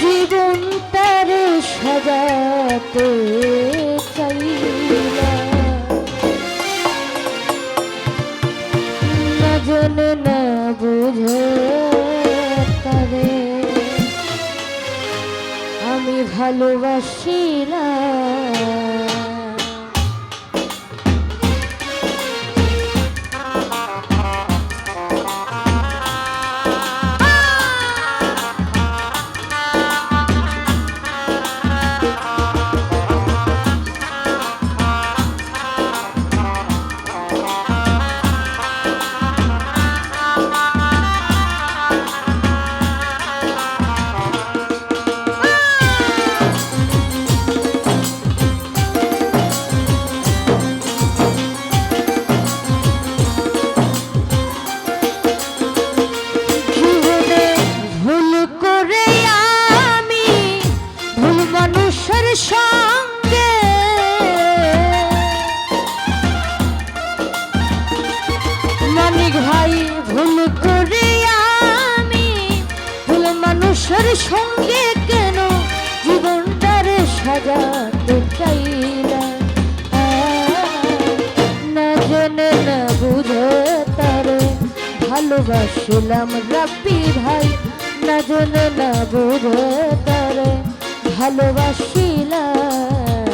জীবন তার সাজাতে চাইলা। না জানে না বুঝে তারে। আমি ভালোবাসিলাম। সঙ্গে কেন জীবনটারে সাজাতে চাই না জেনে, না বুঝে তারে ভালোবাসলাম রাপি ভাই। না জেনে, না বুঝে তারে ভালোবাসিলাম।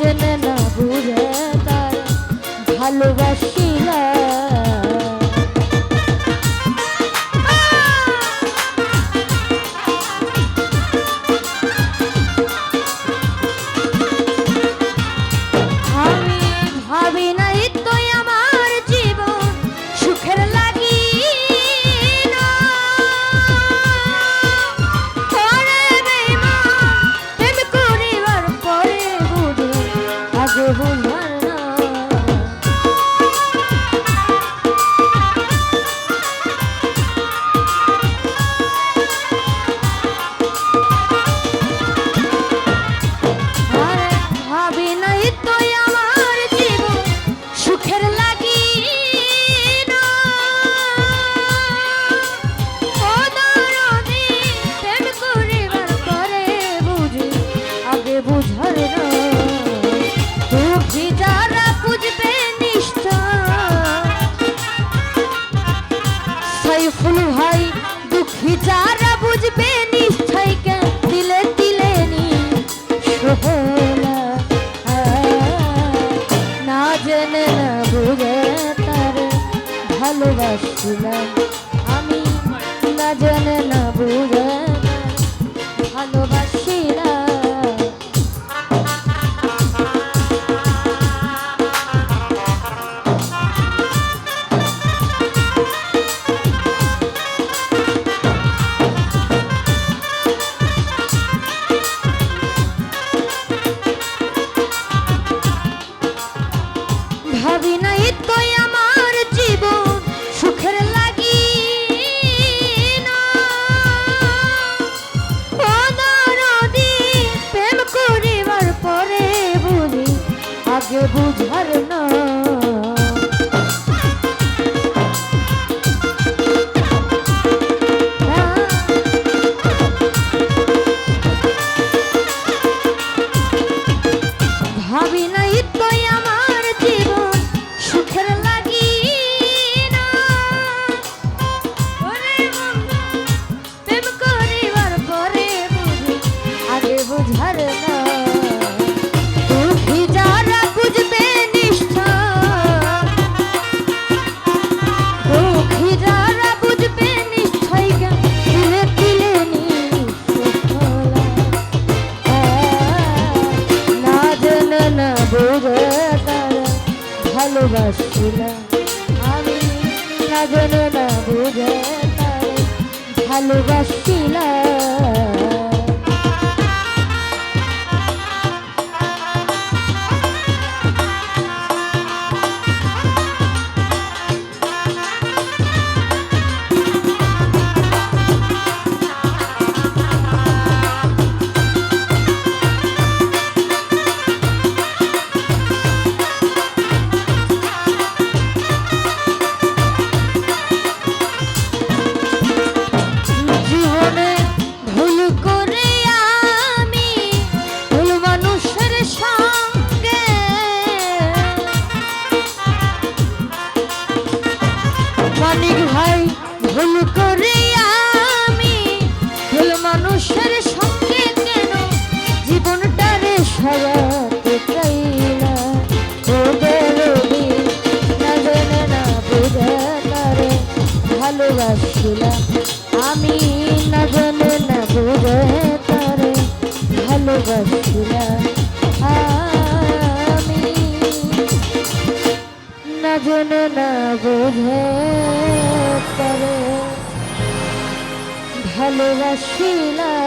जन ना বন্ধু হয় দুঃখী যারা বুঝবে নিশ্চয় কেন দিলে দিলে নি। না না বুঝে তার আমি। না জেনে না বুঝে সাজন না বুঝে ভালোবাসিলাম। মানিক ভাই, ভুল করে আমি ভুল মানুষের সঙ্গে কেন? জীবনটারে সরাতে চাই না। না জানে না বোঝে না রে ভালোবাসিলাম। আমি না জানে না বোঝে তারে ভালোবাসিলাম। মন না বোঝে তবে ভালোবাসিলাম